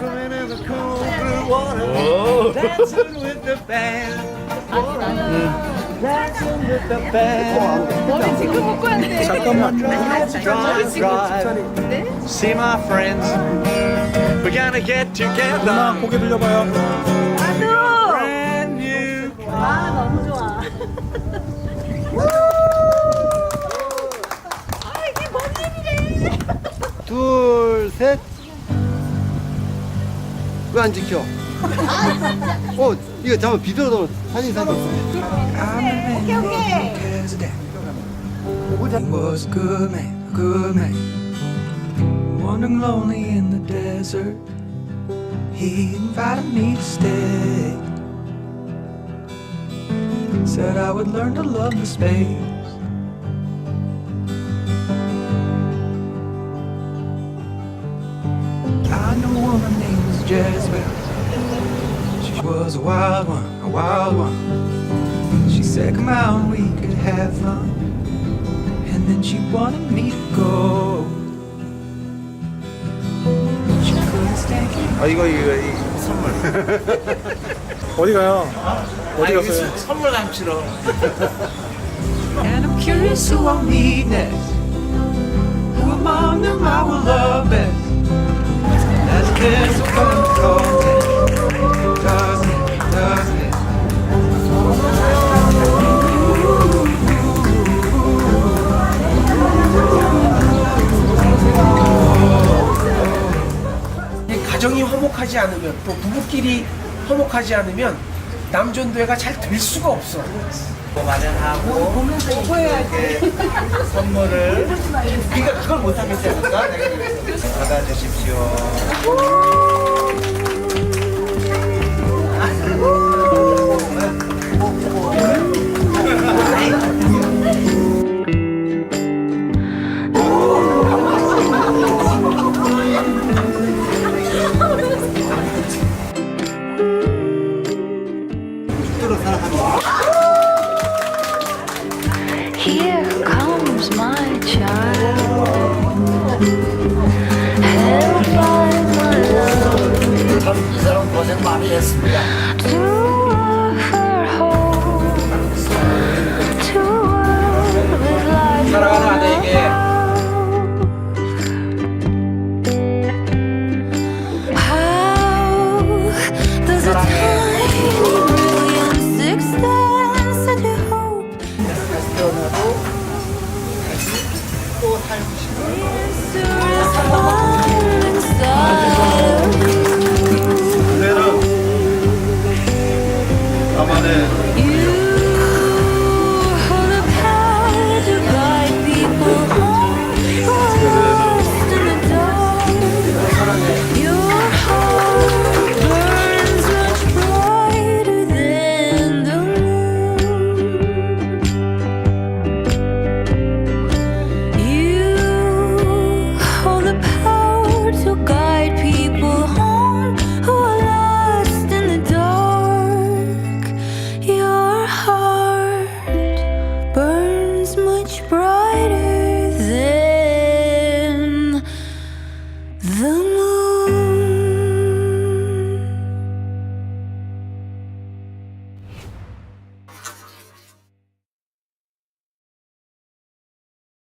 Swimming in the cool blue water, dancing with the band. Dancing with the band. 머리 지금 묶고 왔네. 잠깐만. Drive, drive, drive. See my friends. We're gonna get 누나 together. 고개 들려봐요. 나도. Brand new. 아 너무 좋아. 아 왜 안 지켜? 어, 이거 잠깐 비디오로 사진 사진. 오케이 오케이. He was a good man, a good man. Wandering lonely in the desert. He invited me to stay. Said I would learn to love the space. Jezebel. She was a wild one, a wild one. She said, Come out, we could have fun. And then she wanted me to go. She couldn't stand it. 아 이거 이거 이 선물. 어디 가요? 어디 아, 이거 갔어요? 수- 선물 감치러. And I'm curious who I'll meet next. Who among them I will love 화목하지 않으면 또 부부끼리 화목하지 않으면 남존대가 잘 될 수가 없어. 마련하고 이렇게 선물을 그러니까 그걸 않을까? 내가 받아주십시오. Here comes my child. Held by my love. 이 사람 고생 많이 했습니다. 나만의